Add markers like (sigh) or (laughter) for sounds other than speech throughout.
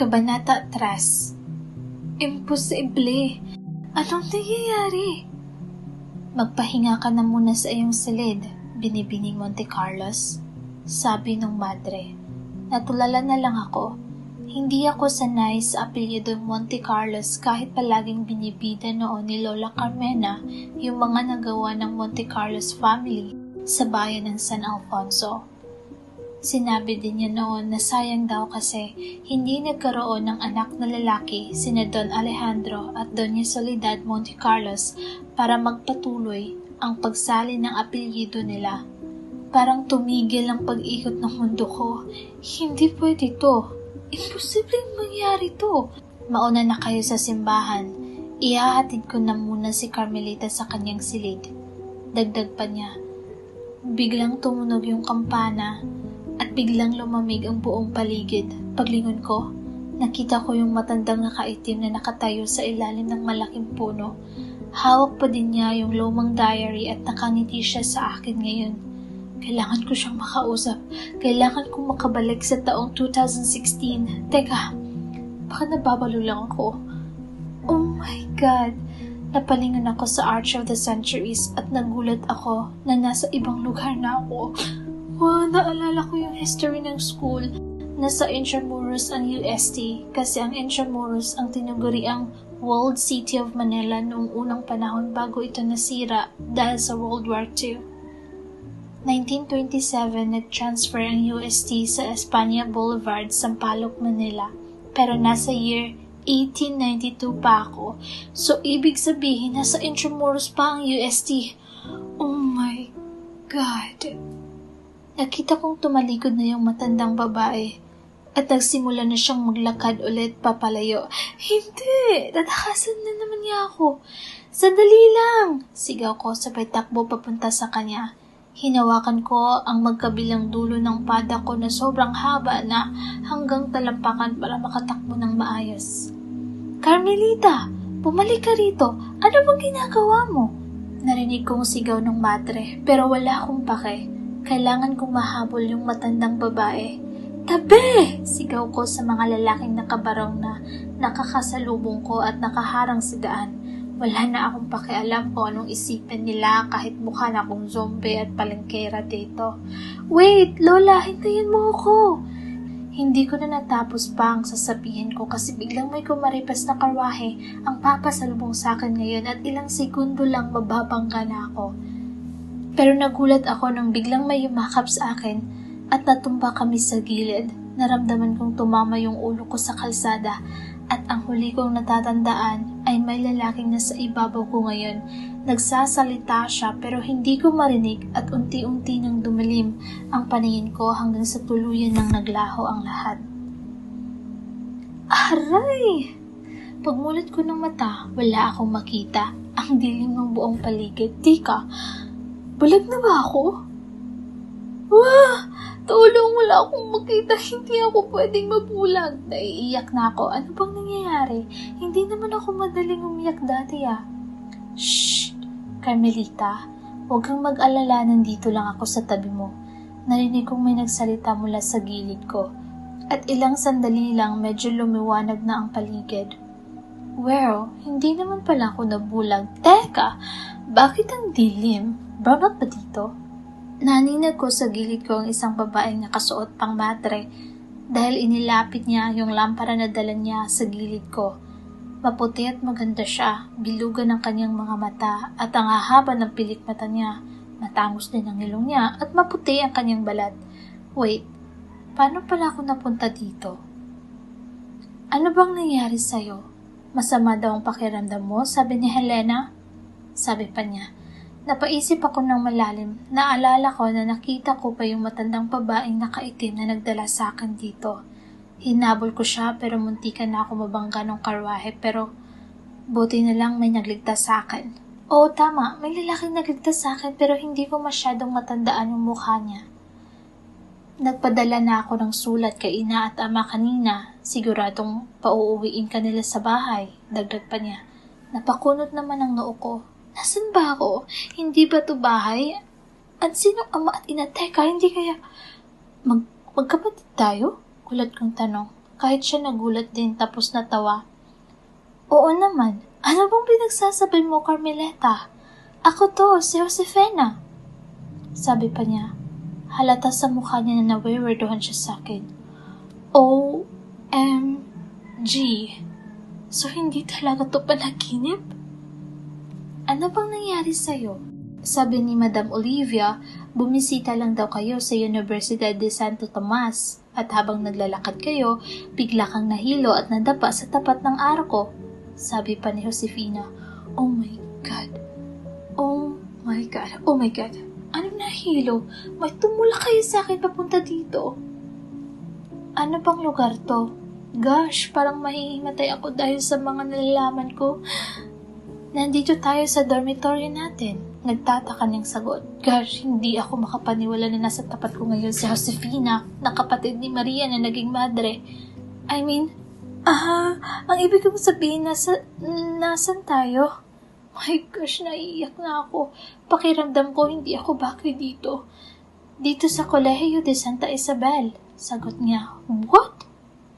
Kabanata 3 Imposible! Anong nangyayari? Magpahinga ka na muna sa iyong silid, binibining Monte Carlos. Sabi ng madre. Natulala na lang ako. Hindi ako sanay sa apelyido Monte Carlos kahit palaging binibida noon ni Lola Carmena yung mga nagawa ng Monte Carlos family sa bayan ng San Alfonso. Sinabi din niya noon na sayang daw kasi hindi nagkaroon ng anak na lalaki sina Don Alejandro at Doña Soledad Monte Carlos para magpatuloy ang pagsali ng apelyido nila. Parang tumigil ang pag-ikot ng mundo ko. Hindi pwede to. Imposibleng mangyari to. Mauna na kayo sa simbahan. Ihahatid ko na muna si Carmelita sa kanyang silid. Dagdag pa niya. Biglang tumunog yung kampana at biglang lumamig ang buong paligid. Paglingon ko, nakita ko yung matandang nakaitim na nakatayo sa ilalim ng malaking puno. Hawak pa din niya yung lumang diary at nakangiti siya sa akin ngayon. Kailangan ko siyang makausap. Kailangan kong makabalik sa taong 2016. Teka, baka nababalo lang ako. Oh my God! Napalingon ako sa Arch of the Centuries at nagulat ako na nasa ibang lugar na ako. Wow, naalala ko yung history ng school. Nasa Intramuros ang UST kasi ang Intramuros ang tinuguri ang Walled City of Manila noong unang panahon bago ito nasira dahil sa World War II. 1927, nag-transfer ang UST sa Espanya Boulevard, Sampaloc, Manila. Pero nasa year 1892 pa ako. So, ibig sabihin, nasa Intramuros pa ang UST. Oh my God. Nakita kong tumalikod na yung matandang babae at nagsimula na siyang maglakad ulit papalayo. Hindi! Tatakasan na naman niya ako. Sandali lang! Sigaw ko sabay takbo papunta sa kanya. Hinawakan ko ang magkabilang dulo ng pada ko na sobrang haba na hanggang talampakan para makatakbo ng maayos. Carmelita! Bumalik ka rito! Ano bang ginagawa mo? Narinig kong sigaw ng madre pero wala akong pake. Kailangan kong mahabol yung matandang babae. Tabi! Sigaw ko sa mga lalaking nakabarong na nakakasalubong ko at nakaharang sa daan. Wala na akong pakialam kung anong isipin nila kahit mukha na akong zombie at palengkera dito. Wait, Lola, hintayin mo ako! Hindi ko na natapos pa ang sasabihin ko kasi biglang may kumaripas na karwahe ang papasalubong sa akin ngayon at ilang segundo lang mababangga na ako. Pero nagulat ako nang biglang may yumakap sa akin at natumba kami sa gilid. Naramdaman kong tumama yung ulo ko sa kalsada at ang huli kong natatandaan ay may lalaking nasa ibabaw ko ngayon. Nagsasalita siya pero hindi ko marinig at unti-unti nang dumalim ang paningin ko hanggang sa tuluyan nang naglaho ang lahat. Aray! Pagmulat ko ng mata, wala akong makita. Ang dilim ng buong paligid. Tika, Bulag na ba ako? Wah! Tulong wala akong makita. Hindi ako pwedeng mabulag. Naiiyak na ako. Ano bang nangyayari? Hindi naman ako madaling umiyak dati ah. Shh! Carmelita, huwag kang mag-alala. Nandito lang ako sa tabi mo. Narinig kong may nagsalita mula sa gilid ko. At ilang sandali lang medyo lumiwanag na ang paligid. Well, hindi naman pala ako nabulag. Teka, bakit ang dilim? Brownout ba dito? Naninag ko sa gilid ko ang isang babaeng nakasuot pang matre dahil inilapit niya yung lampara na dala niya sa gilid ko. Maputi at maganda siya, bilugan ng kanyang mga mata at ang hahaba ng pilik mata niya. Matangos din ang ilong niya at maputi ang kanyang balat. Wait, paano pala ako napunta dito? Ano bang nangyari sa'yo? Masama daw ang pakiramdam mo, sabi ni Helena. Sabi pa niya, Napaisip ako ng malalim. Naalala ko na nakita ko pa yung matandang babaeng nakaitim na nagdala sa akin dito. Hinabol ko siya pero muntikan na ako mabangga ng karwahe pero buti na lang may nagligtas sa akin. Oo, tama. May lalaking nagligtas sa akin pero hindi ko masyadong matandaan yung mukha niya. Nagpadala na ako ng sulat kay ina at ama kanina. Siguradong pauuwiin ka nila sa bahay. Dagdag pa niya. Napakunot naman ang noo ko. Nasaan ba ako? Hindi ba to bahay? At sino ama at ina? Teka, hindi kaya... Mag, magkapatid tayo? Kulat kong tanong. kahit siya nagulat din tapos natawa. Oo naman, ano bang pinagsasabi mo, Carmeleta? Ako to, si Josefina. Sabi pa niya, halata sa mukha niya na nawiwerdohan siya sa akin. O-M-G. So, hindi talaga to panaginip? Ano bang nangyari sa'yo? Sabi ni Madam Olivia, bumisita lang daw kayo sa Universidad de Santo Tomas at habang naglalakad kayo, bigla kang nahilo at nadapa sa tapat ng arko. Sabi pa ni Josefina, Oh my God. Oh my God. Oh my God. Anong nahilo? May tumula kayo sa akin papunta dito. Ano bang lugar to? Gosh, parang mahihimatay ako dahil sa mga nalalaman ko. Nandito tayo sa dormitory natin. Nagtataka niyang sagot. Gosh, hindi ako makapaniwala na nasa tapat ko ngayon si Josefina, na kapatid ni Maria na naging madre. I mean, ah, ang ibig kong sabihin, nasa, nasan tayo? My gosh, naiiyak na ako. Pakiramdam ko hindi ako bakit dito. Dito sa Kolehiyo de Santa Isabel. Sagot niya, What?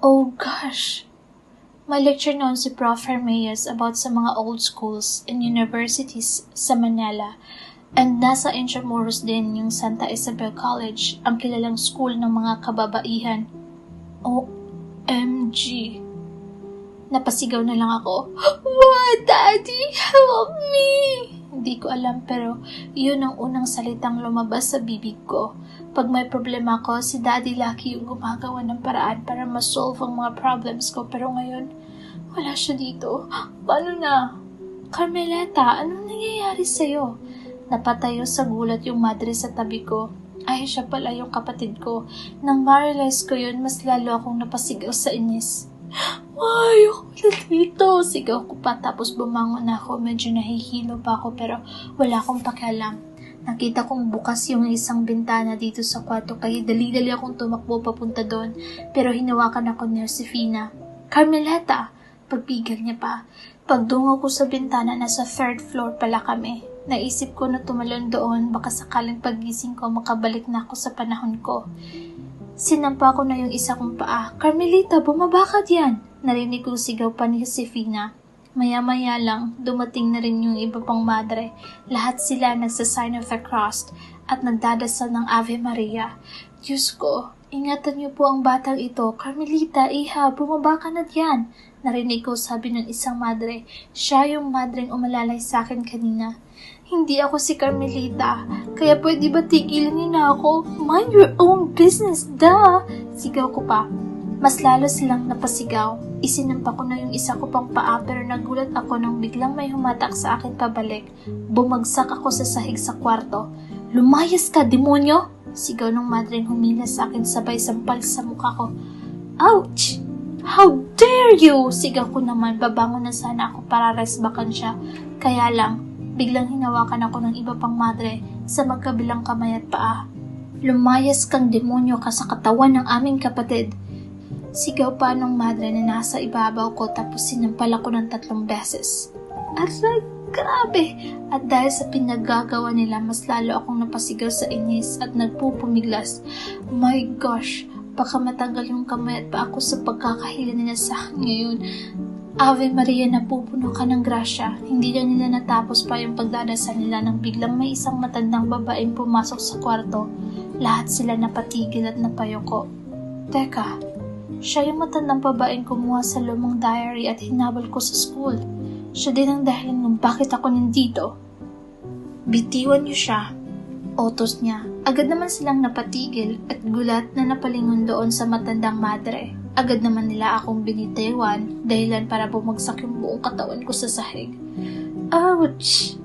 Oh gosh. May lecture noon si Prof. Hermeas about sa mga old schools and universities sa Manila. And nasa Intramuros din yung Santa Isabel College, ang kilalang school ng mga kababaihan. OMG. Napasigaw na lang ako, (gasps) What, Daddy? Help me! Hindi ko alam pero yun ang unang salitang lumabas sa bibig ko. Pag may problema ko, si Daddy Lucky yung gumagawa ng paraan para ma-solve ang mga problems ko. Pero ngayon, wala siya dito. Paano (gasps) na? Carmeleta, anong nangyayari sa'yo? Napatayo sa gulat yung madre sa tabi ko. Ay, siya pala yung kapatid ko. Nang ma-realize ko yun, mas lalo akong napasigaw sa inis. Ay, ako na dito. Sigaw ko pa tapos bumangon ako. Medyo nahihilo pa ako pero wala akong pakialam. Nakita kong bukas yung isang bintana dito sa kwarto kaya dali-dali akong tumakbo papunta doon. Pero hinawakan ako ni Josefina. Carmeleta! Pagpigil niya pa. Pagdungo ko sa bintana, nasa third floor pala kami. Naisip ko na tumalon doon, baka sakaling pagising ko makabalik na ako sa panahon ko. Sinampa ko na yung isa kong paa. Carmelita, bumaba ka diyan! Narinig kong sigaw pa ni Josefina. Maya-maya lang, dumating na rin yung iba pang madre. Lahat sila nagsa-sign of the cross at nagdadasal ng Ave Maria. Diyos ko, ingatan niyo po ang batang ito. Carmelita, iha, bumaba ka na diyan. Narinig ko sabi ng isang madre. Siya yung madreng umalalay sa akin kanina. Hindi ako si Carmelita, kaya pwede ba tigilan niyo na ako? Mind your own business, da! Sigaw ko pa. Mas lalo silang napasigaw. Isinampa ko na yung isa ko pang paa pero nagulat ako nang biglang may humatak sa akin pabalik. Bumagsak ako sa sahig sa kwarto. Lumayas ka, demonyo! Sigaw ng madreng humila sa akin sabay sampal sa mukha ko. Ouch! How dare you! Sigaw ko naman, babangon na sana ako para resbakan siya. Kaya lang, biglang hinawakan ako ng iba pang madre sa magkabilang kamay at paa. Lumayas kang demonyo ka sa katawan ng aming kapatid. Sigaw pa ng madre na nasa ibabaw ko tapos sinampal ako ng tatlong beses. Aray, grabe! At dahil sa pinagagawa nila, mas lalo akong napasigaw sa inis at nagpupumiglas. My gosh, baka matanggal yung kamay at pa ako sa pagkakahila nila sa akin ngayon. Ave Maria, napupuno ka ng grasya. Hindi na nila natapos pa yung pagdadasal nila nang biglang may isang matandang babaeng pumasok sa kwarto. Lahat sila napatigil at napayoko. Teka, siya yung matandang babaeng kumuha sa lumang diary at hinabol ko sa school. Siya din ang dahilan kung bakit ako nandito. Bitiwan niyo siya. Otos niya. Agad naman silang napatigil at gulat na napalingon doon sa matandang madre. Agad naman nila akong binitiwan dahilan para bumagsak yung buong katawan ko sa sahig. Ouch!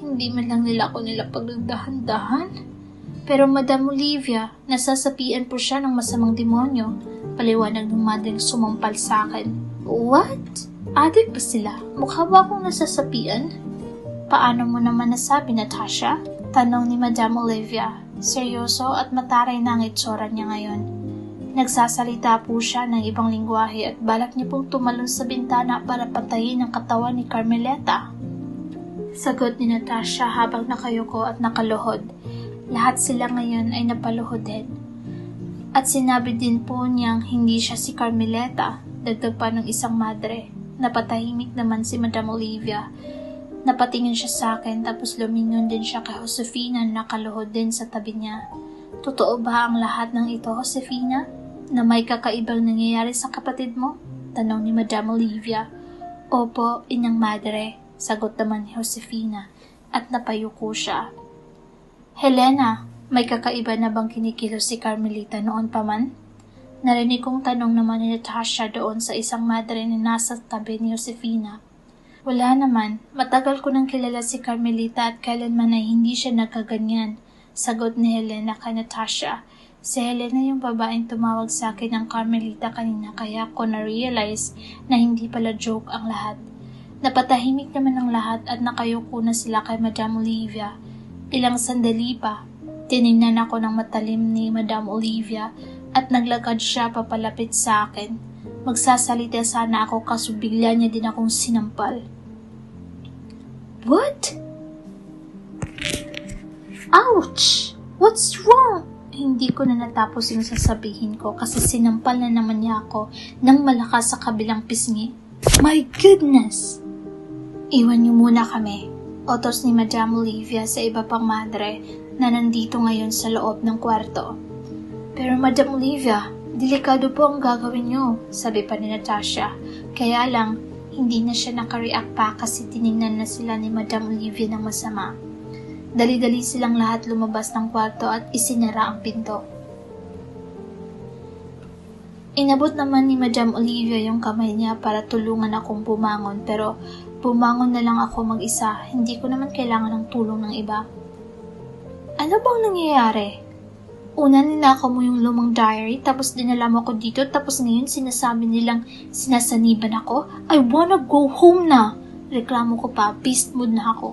Hindi man lang nila ako nila pagdahan-dahan. Pero Madam Olivia, nasasapian po siya ng masamang demonyo. Paliwanag ng madring sumampal sa akin. What? Adik ba sila? Mukha ba akong nasasapian? Paano mo naman nasabi, Natasha? Tanong ni Madam Olivia. Seryoso at mataray na ang itsura niya ngayon. Nagsasalita po siya ng ibang lingwahe at balak niya pong tumalon sa bintana para patayin ang katawan ni Carmeleta. Sagot ni Natasha habang nakayuko at nakaluhod. Lahat sila ngayon ay napaluhod din. At sinabi din po niyang hindi siya si Carmeleta, dagdag pa ng isang madre. Napatahimik naman si Madam Olivia. Napatingin siya sa akin tapos lumingon din siya kay Josefina na nakaluhod din sa tabi niya. Totoo ba ang lahat ng ito, Josefina? Na may kakaibang nangyayari sa kapatid mo? Tanong ni Madam Olivia. Opo, inyang madre, sagot naman ni Josefina at napayuko siya. Helena, may kakaiba na bang kinikilos si Carmelita noon pa man? Narinig kong tanong naman ni Natasha doon sa isang madre na nasa tabi ni Josefina. Wala naman, matagal ko nang kilala si Carmelita at kailanman ay hindi siya nagkaganyan. Sagot ni Helena kay Natasha. Si Helena yung babaeng tumawag sa akin ng Carmelita kanina kaya ko na-realize na hindi pala joke ang lahat. Napatahimik naman ang lahat at nakayuko na sila kay Madam Olivia. Ilang sandali pa, tiningnan ako ng matalim ni Madam Olivia at naglakad siya papalapit sa akin. Magsasalita sana ako kaso bigla niya din akong sinampal. What? Ouch! What's wrong? Hindi ko na natapos yung sasabihin ko kasi sinampal na naman niya ako ng malakas sa kabilang pisngi. My goodness! Iwan niyo muna kami. Otos ni Madam Olivia sa iba pang madre na nandito ngayon sa loob ng kwarto. Pero Madam Olivia, delikado po ang gagawin niyo, sabi pa ni Natasha. Kaya lang, hindi na siya nakareact pa kasi tiningnan na sila ni Madam Olivia ng masama. Dali-dali silang lahat lumabas ng kwarto at isinara ang pinto. Inabot naman ni Madam Olivia yung kamay niya para tulungan akong bumangon pero bumangon na lang ako mag-isa. Hindi ko naman kailangan ng tulong ng iba. Ano bang nangyayari? Una ninakaw mo yung lumang diary tapos dinala mo ako dito tapos ngayon sinasabi nilang sinasaniban ako? I wanna go home na! Reklamo ko pa, beast mood na ako.